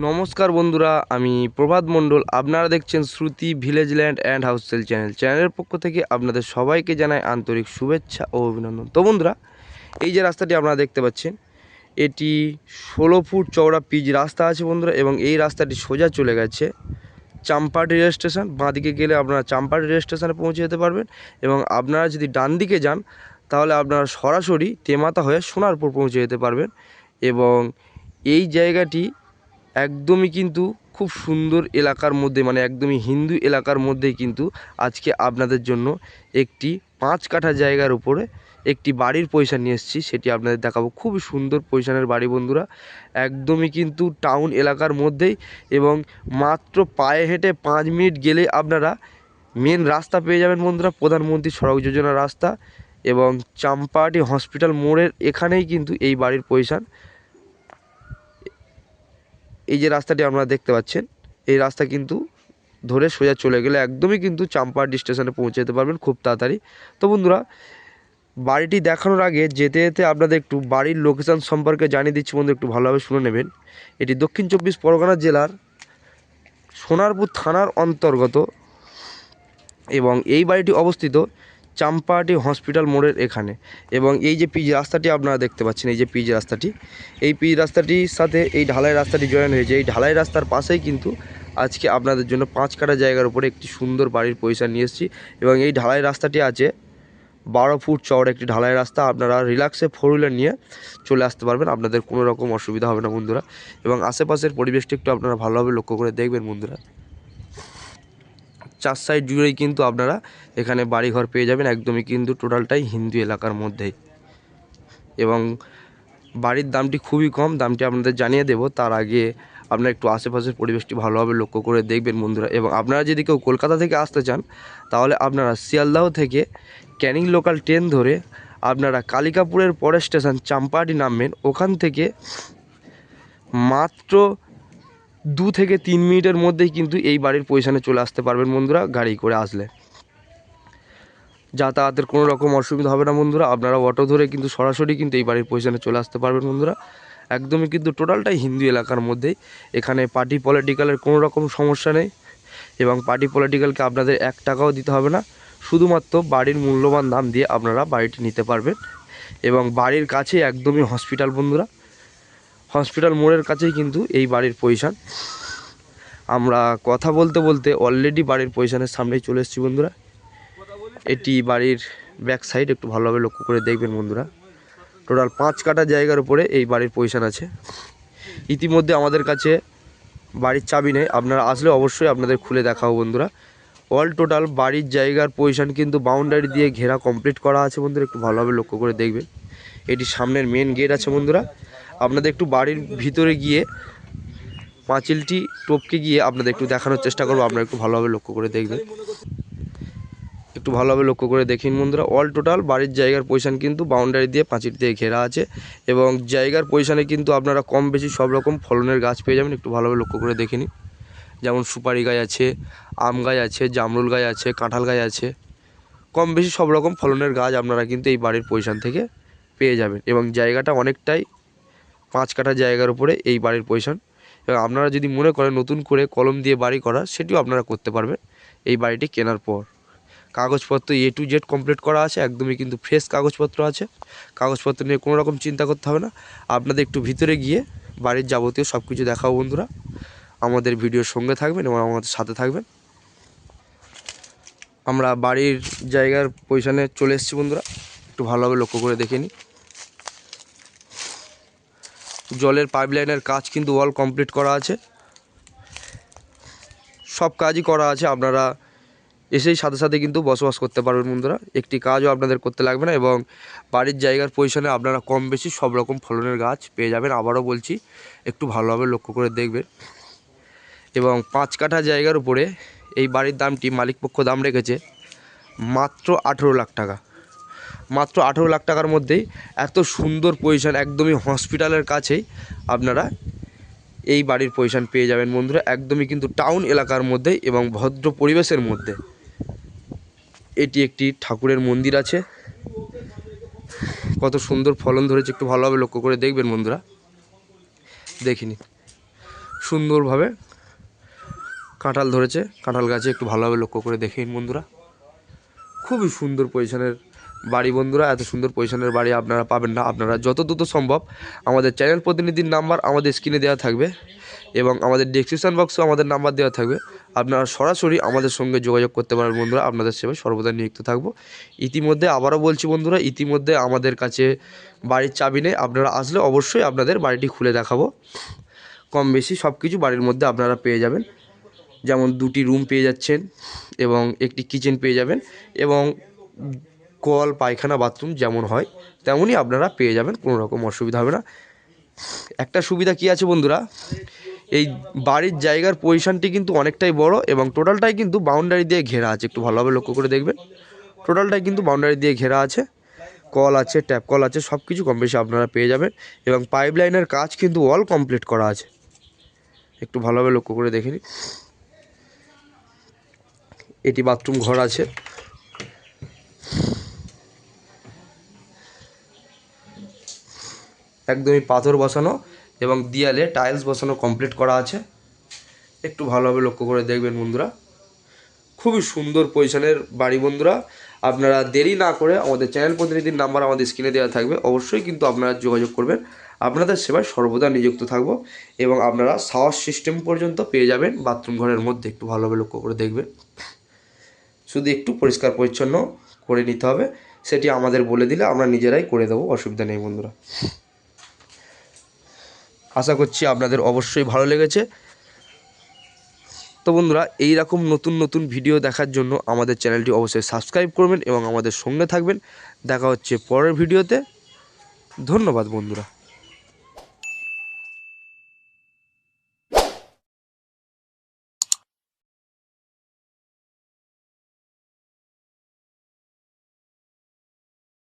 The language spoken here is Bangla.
নমস্কার বন্ধুরা, আমি প্রভাত মণ্ডল। আপনারা দেখছেন Shruti village land and house sale channel. চ্যানেলের পক্ষ থেকে আপনাদের সবাইকে জানাই আন্তরিক শুভেচ্ছা ও অভিনন্দন। তো বন্ধুরা, এই যে রাস্তাটি আপনারা দেখতে পাচ্ছেন, এটি ষোলো ফুট চওড়া পিচ রাস্তা আছে বন্ধুরা, এবং এই রাস্তাটি সোজা চলে গেছে চাম্পাটি রেল স্টেশন। বাঁদিকে গেলে আপনারা চাম্পাটি রেল স্টেশনে পৌঁছে যেতে পারবেন, এবং আপনারা যদি ডান দিকে যান, তাহলে আপনারা সরাসরি তেমাতা হয়ে সোনারপুর পৌঁছে যেতে পারবেন, এবং এই জায়গাটি একদমই কিন্তু খুব সুন্দর এলাকার মধ্যে মানে একদমই হিন্দু এলাকার মধ্যেই কিন্তু আজকে আপনাদের জন্য একটি পাঁচ কাঠা জায়গার উপরে একটি বাড়ির পয়সা নিয়ে এসেছি, সেটি আপনাদের দেখাবো। খুব সুন্দর পয়সানের বাড়ি বন্ধুরা, একদমই কিন্তু টাউন এলাকার মধ্যেই এবং মাত্র পায়ে হেঁটে পাঁচ মিনিট গেলে আপনারা মেন রাস্তা পেয়ে যাবেন বন্ধুরা, প্রধানমন্ত্রী সড়ক যোজনা রাস্তা এবং চাম্পাহাটি হসপিটাল মোড়ের এখানেই কিন্তু এই বাড়ির পয়সান এই যে রাস্তাটি আপনারা দেখতে পাচ্ছেন, এই রাস্তা কিন্তু ধরে সোজা চলে গেলে একদমই কিন্তু চাম্পাহাটি স্টেশনে পৌঁছে যেতে পারবেন খুব তাড়াতাড়ি। তো বন্ধুরা, বাড়িটি দেখানোর আগে যেতে যেতে আপনাদের একটু বাড়ির লোকেশন সম্পর্কে জানিয়ে দিচ্ছি বন্ধু একটু ভালোভাবে শুনে নেবেন। এটি দক্ষিণ চব্বিশ পরগনা জেলার সোনারপুর থানার অন্তর্গত এবং এই বাড়িটি অবস্থিত চাম্পাহাটি হসপিটাল মোড়ের এখানে। এবং এই যে পিচ রাস্তাটি আপনারা দেখতে পাচ্ছেন, এই যে পিচ রাস্তাটি, এই পিচ রাস্তাটির সাথে এই ঢালাই রাস্তাটি জয়েন হয়েছে। এই ঢালাই রাস্তার পাশেই কিন্তু আজকে আপনাদের জন্য পাঁচ কাটা জায়গার উপরে একটি সুন্দর বাড়ির পয়সা নিয়ে এসেছি। এবং এই ঢালাই রাস্তাটি আছে বারো ফুট চওড়া একটি ঢালাই রাস্তা। আপনারা রিল্যাক্সে ফোর হুইলার নিয়ে চলে আসতে পারবেন। আপনাদের কোনো রকম অসুবিধা হবে না বন্ধুরা। এবং আশেপাশের পরিবেশটি একটু আপনারা ভালোভাবে লক্ষ্য করে দেখবেন বন্ধুরা। চার সাইড জুড়েই কিন্তু আপনারা এখানে বাড়িঘর পেয়ে যাবেন, একদমই কিন্তু টোটালটাই হিন্দু এলাকার মধ্যেই। এবং বাড়ির দামটি খুবই কম, দামটি আপনাদের জানিয়ে দেব, তার আগে আপনারা একটু আশেপাশের পরিবেশটি ভালোভাবে লক্ষ্য করে দেখবেন বন্ধুরা। এবং আপনারা যদি কেউ কলকাতা থেকে আসতে চান, তাহলে আপনারা শিয়ালদাহ থেকে ক্যানিং লোকাল ট্রেন ধরে আপনারা কালিকাপুরের পরের স্টেশন চাম্পাহাটি নামবেন। ওখান থেকে মাত্র দু থেকে তিন মিনিটের মধ্যেই কিন্তু এই বাড়ির পজিশনে চলে আসতে পারবেন বন্ধুরা, গাড়ি করে আসলে। যাতায়াতের কোনো রকম অসুবিধা হবে না বন্ধুরা, আপনারা অটো ধরে কিন্তু সরাসরি কিন্তু এই বাড়ির পজিশনে চলে আসতে পারবেন বন্ধুরা। একদমই কিন্তু টোটালটাই হিন্দু এলাকার মধ্যেই, এখানে পার্টি পলিটিক্যালের কোনো রকম সমস্যা নেই এবং পার্টি পলিটিক্যালকে আপনাদের এক টাকাও দিতে হবে না, শুধুমাত্র বাড়ির মূল্যবান দাম দিয়ে আপনারা বাড়িটি নিতে পারবেন এবং বাড়ির কাছে একদমই হসপিটাল বন্ধুরা। হসপিটাল মোড়ের কাছেই কিন্তু এই বাড়ির পজিশান। আমরা কথা বলতে বলতে অলরেডি বাড়ির পজিশানের সামনেই চলে এসেছি বন্ধুরা। এটি বাড়ির ব্যাক সাইড একটু ভালোভাবে লক্ষ্য করে দেখবেন বন্ধুরা। টোটাল পাঁচ কাটা জায়গার উপরে এই বাড়ির পজিশান আছে। ইতিমধ্যে আমাদের কাছে বাড়ির চাবি নেই। আপনারা আসলে অবশ্যই আপনাদের খুলে দেখাবো বন্ধুরা। অল টোটাল বাড়ির জায়গার পজিশান কিন্তু বাউন্ডারি দিয়ে ঘেরা কমপ্লিট করা আছে বন্ধুরা। একটু ভালোভাবে লক্ষ্য করে দেখবেন। এটি সামনের মেন গেট আছে বন্ধুরা। আপনাদের একটু বাড়ির ভিতরে গিয়ে পাঁচিলটি টপকে গিয়ে আপনাদের একটু দেখানোর চেষ্টা করব। আপনারা একটু ভালোভাবে লক্ষ্য করে দেখবেন। একটু ভালোভাবে লক্ষ্য করে দেখিন বন্ধুরা অল টোটাল বাড়ির জায়গার পজিশান কিন্তু বাউন্ডারি দিয়ে পাঁচিল দিয়ে ঘেরা আছে এবং জায়গার পজিশানে কিন্তু আপনারা কম বেশি সব রকম ফলনের গাছ পেয়ে যাবেন। একটু ভালোভাবে লক্ষ্য করে দেখে নিন। যেমন সুপারি গাছ আছে, আম গাছ আছে, জামরুল গাছ আছে, কাঁঠাল গাছ আছে। কম বেশি সব রকম ফলনের গাছ আপনারা কিন্তু এই বাড়ির পজিশান থেকে পেয়ে যাবেন এবং জায়গাটা অনেকটাই পাঁচ কাঠা জায়গার উপরে এই বাড়ির পজিশন এবং আপনারা যদি মনে করেন নতুন করে কলম দিয়ে বাড়ি করা, সেটিও আপনারা করতে পারবেন এই বাড়িটি কেনার পর। কাগজপত্র এ টু জেড কমপ্লিট করা আছে, একদমই কিন্তু ফ্রেশ কাগজপত্র আছে। কাগজপত্র নিয়ে কোনো রকম চিন্তা করতে হবে না। আপনাদের একটু ভিতরে গিয়ে বাড়ির যাবতীয় সব কিছু দেখাও বন্ধুরা। আমাদের ভিডিওর সঙ্গে থাকবেন এবং আমাদের সাথে থাকবেন। আমরা বাড়ির জায়গার পজিশনে চলে এসেছি বন্ধুরা। একটু ভালোভাবে লক্ষ্য করে দেখে নিই। জলের পাইপলাইনের কাজ কিন্তু অল কমপ্লিট করা আছে। সব কাজই করা আছে, আপনারা এসেই সাথে সাথে কিন্তু বসবাস করতে পারবেন বন্ধুরা। একটি কাজও আপনাদের করতে লাগবে না এবং বাড়ির জায়গার পজিশনে আপনারা কম বেশি সব রকম ফলনের গাছ পেয়ে যাবেন। আবারও বলছি, একটু ভালোভাবে লক্ষ্য করে দেখবেন। এবং পাঁচ কাঠা জায়গার উপরে এই বাড়ির দামটি মালিকপক্ষ দাম রেখেছে মাত্র আঠেরো লাখ টাকা। মাত্র আঠেরো লাখ টাকার মধ্যেই এত সুন্দর পজিশন একদমই হসপিটালের কাছেই আপনারা এই বাড়ির পজিশন পেয়ে যাবেন বন্ধুরা। একদমই কিন্তু টাউন এলাকার মধ্যেই এবং ভদ্র পরিবেশের মধ্যে। এটি একটি ঠাকুরের মন্দির আছে। কত সুন্দর ফলন ধরেছে, একটু ভালোভাবে লক্ষ্য করে দেখবেন বন্ধুরা। দেখিনি সুন্দরভাবে কাঁঠাল ধরেছে। কাঁঠাল গাছে একটু ভালোভাবে লক্ষ্য করে দেখে নিন বন্ধুরা। খুবই সুন্দর পজিশনের বাড়ি বন্ধুরা, এত সুন্দর পজিশনের বাড়ি আপনারা পাবেন না। আপনারা যত দ্রুত সম্ভব আমাদের চ্যানেল প্রতিনিধির নাম্বার আমাদের স্ক্রিনে দেওয়া থাকবে এবং আমাদের ডিসক্রিপশান বক্সেও আমাদের নাম্বার দেওয়া থাকবে। আপনারা সরাসরি আমাদের সঙ্গে যোগাযোগ করতে পারেন বন্ধুরা, আপনাদের সেবায় সর্বদা নিযুক্ত থাকব। ইতিমধ্যে আবারও বলছি বন্ধুরা, ইতিমধ্যে আমাদের কাছে বাড়ির চাবি নেই। আপনারা আসলে অবশ্যই আপনাদের বাড়িটি খুলে দেখাবো। কম বেশি সব কিছু বাড়ির মধ্যে আপনারা পেয়ে যাবেন। যেমন দুটি রুম পেয়ে যাচ্ছেন এবং একটি কিচেন পেয়ে যাবেন এবং কল, পায়খানা, বাথরুম যেমন হয়, তেমনই আপনারা পেয়ে যাবেন, কোনো রকম অসুবিধা হবে না। একটা সুবিধা কি আছে বন্ধুরা? এই বাড়ির জায়গার পজিশনটি কিন্তু অনেকটাই বড় এবং টোটালটাই কিন্তু বাউন্ডারি দিয়ে ঘেরা আছে, একটু ভালোভাবে লক্ষ্য করে দেখবেন। টোটালটাই কিন্তু বাউন্ডারি দিয়ে ঘেরা আছে। কল আছে, ট্যাপ কল আছে, সব কিছু কম বেশি আপনারা পেয়ে যাবেন এবং পাইপ লাইনের কাজ কিন্তু অল কমপ্লিট করা আছে। একটু ভালোভাবে লক্ষ্য করে দেখে নিন। এটি বাথরুম ঘর আছে। একদমই পাথর বসানো এবং দেয়ালে টাইলস বসানো কমপ্লিট করা আছে। একটু ভালোভাবে লক্ষ্য করে দেখবেন বন্ধুরা। খুবই সুন্দর পজিশনের বাড়ি বন্ধুরা। আপনারা দেরি না করে আমাদের চ্যানেল প্রতিনিধির নাম্বার আমাদের স্ক্রিনে দেওয়া থাকবে। অবশ্যই কিন্তু আপনারা যোগাযোগ করবেন। আপনাদের সেবায় সর্বদা নিযুক্ত থাকব এবং আপনারা সাওয়ার সিস্টেম পর্যন্ত পেয়ে যাবেন বাথরুম ঘরের মধ্যে। একটু ভালোভাবে লক্ষ্য করে দেখবেন। শুধু একটু পরিষ্কার পরিচ্ছন্ন করে নিতে হবে। সেটি আমাদের বলে দিলে আমরা নিজেরাই করে দেবো, অসুবিধা নেই বন্ধুরা। আশা করছি আপনাদের অবশ্যই ভালো লেগেছে। তো বন্ধুরা এই রকম নতুন নতুন ভিডিও দেখার জন্য আমাদের চ্যানেলটি অবশ্যই সাবস্ক্রাইব করবেন এবং আমাদের সঙ্গে থাকবেন। দেখা হচ্ছে পরের ভিডিওতে। ধন্যবাদ বন্ধুরা।